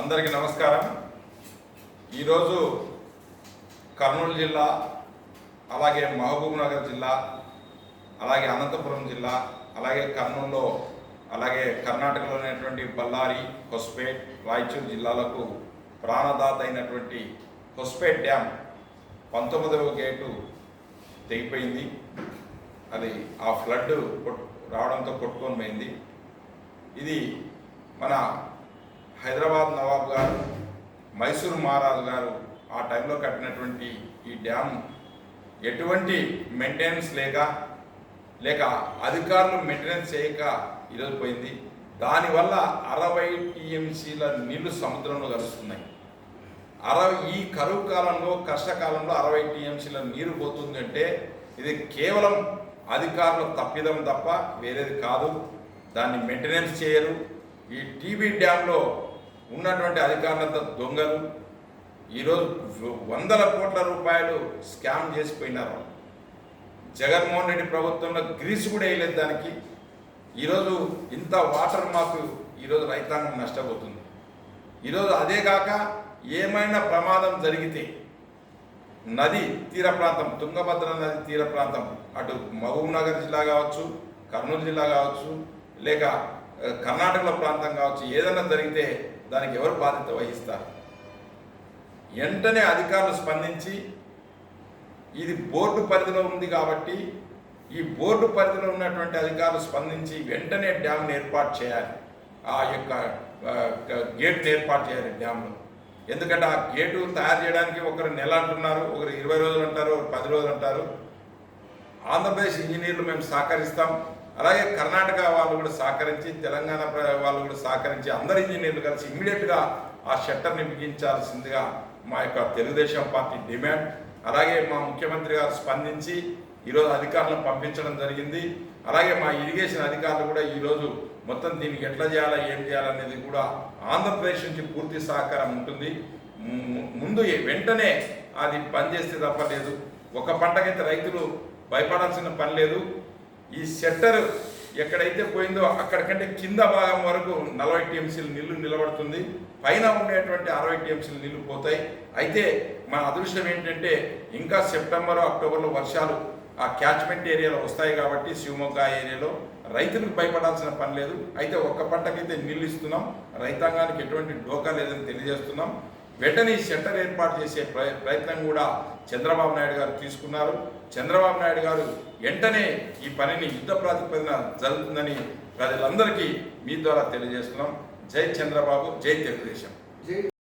అందరికీ నమస్కారం. ఈరోజు కర్నూలు జిల్లా అలాగే మహబూబ్నగర్ జిల్లా అలాగే అనంతపురం జిల్లా అలాగే కర్నూలులో అలాగే కర్ణాటకలో ఉన్నటువంటి బళ్ళారి హొస్పేట్ రాయచూరు జిల్లాలకు ప్రాణదాత అయినటువంటి హొస్పేట్ డ్యామ్ పంతొమ్మిదవ గేటు తెగిపోయింది. అది ఆ ఫ్లడ్ రావడంతో కొట్టుకొని పోయింది. ఇది మన హైదరాబాద్ నవాబ్ గారు మైసూరు మహారాజు గారు ఆ టైంలో కట్టినటువంటి ఈ డ్యామ్ ఎటువంటి మెయింటెనెన్స్ లేక లేక అధికారులు మెయింటెనెన్స్ చేయక ఈరోజు పోయింది. దానివల్ల అరవై టీఎంసీల నీళ్ళు సముద్రంలో కలుస్తున్నాయి అరవై ఈ కరువు కాలంలో కష్టకాలంలో అరవై టీఎంసీల నీరు పోతుందంటే ఇది కేవలం అధికారుల తప్పిదం తప్ప వేరేది కాదు. దాన్ని మెయింటెనెన్స్ చేయరు. ఈ టీబీ డ్యాంలో ఉన్నటువంటి అధికారులంతా దొంగలు. ఈరోజు వందల కోట్ల రూపాయలు స్కామ్ చేసిపోయినారు. జగన్మోహన్ రెడ్డి ప్రభుత్వంలో గ్రీస్ కూడా వేయలేదు దానికి. ఈరోజు ఇంత వాటర్ మాకు ఈరోజు రైతాంగం నష్టపోతుంది. ఈరోజు అదే కాక ఏమైనా ప్రమాదం జరిగితే నది తీర ప్రాంతం తుంగభద్ర నది తీర ప్రాంతం అటు మహబూబ్నగర్ జిల్లా కావచ్చు కర్నూలు జిల్లా కావచ్చు లేక కర్ణాటకలో ప్రాంతం కావచ్చు ఏదైనా జరిగితే దానికి ఎవరు బాధ్యత వహిస్తారు? వెంటనే అధికారులు స్పందించి ఇది బోర్డు పరిధిలో ఉంది కాబట్టి ఈ బోర్డు పరిధిలో ఉన్నటువంటి అధికారులు స్పందించి వెంటనే డ్యామ్ని ఏర్పాటు చేయాలి. ఆ యొక్క ఆ, గేట్ని ఏర్పాటు చేయాలి డ్యామ్లో ఎందుకంటే ఆ గేటు తయారు చేయడానికి ఒకరు నెల అంటున్నారు ఒకరు ఇరవై రోజులు అంటారు ఒకరు పది రోజులు అంటారు. ఆంధ్రప్రదేశ్ ఇంజనీర్లు మేము సహకరిస్తాం. అలాగే కర్ణాటక వాళ్ళు కూడా సహకరించి తెలంగాణ వాళ్ళు కూడా సహకరించి అందరు ఇంజనీర్లు కలిసి ఇమ్మీడియట్గా ఆ షట్టర్ని బిగించాల్సిందిగా మా యొక్క తెలుగుదేశం పార్టీ డిమాండ్. అలాగే మా ముఖ్యమంత్రి గారు స్పందించి ఈరోజు అధికారులను పంపించడం జరిగింది. అలాగే మా ఇరిగేషన్ అధికారులు కూడా ఈరోజు మొత్తం దీనికి ఎట్లా చేయాలా ఏం చేయాలనేది కూడా ఆంధ్రప్రదేశ్ నుంచి పూర్తి సహకారం ఉంటుంది. ముందు వెంటనే అది పనిచేస్తే తప్పలేదు. ఒక పంటకైతే రైతులు భయపడాల్సిన పని లేదు. ఈ సెట్టర్ ఎక్కడైతే పోయిందో అక్కడికంటే కింద భాగం వరకు నలభై టీఎంసీలు నీళ్ళు నిలబడుతుంది. పైన ఉండేటువంటి అరవై టీఎంసీలు నీళ్ళు పోతాయి. అయితే మన అదృష్టం ఏంటంటే ఇంకా సెప్టెంబర్ అక్టోబర్లో వర్షాలు ఆ క్యాచ్మెంట్ ఏరియాలో వస్తాయి కాబట్టి శివమొగ్గ ఏరియాలో రైతులకు భయపడాల్సిన పని లేదు. అయితే ఒక్క పంటకైతే నీళ్ళు ఇస్తున్నాం. రైతాంగానికి ఎటువంటి డోకా లేదని తెలియజేస్తున్నాం. వెంటనే ఈ ఏర్పాటు చేసే ప్రయత్నం కూడా చంద్రబాబు నాయుడు గారు తీసుకున్నారు. చంద్రబాబు నాయుడు గారు వెంటనే ఈ పనిని యుద్ధ ప్రాతిపదన జరుగుతుందని ప్రజలందరికీ మీ ద్వారా తెలియజేస్తున్నాం. జై చంద్రబాబు జై తెలుగుదేశం.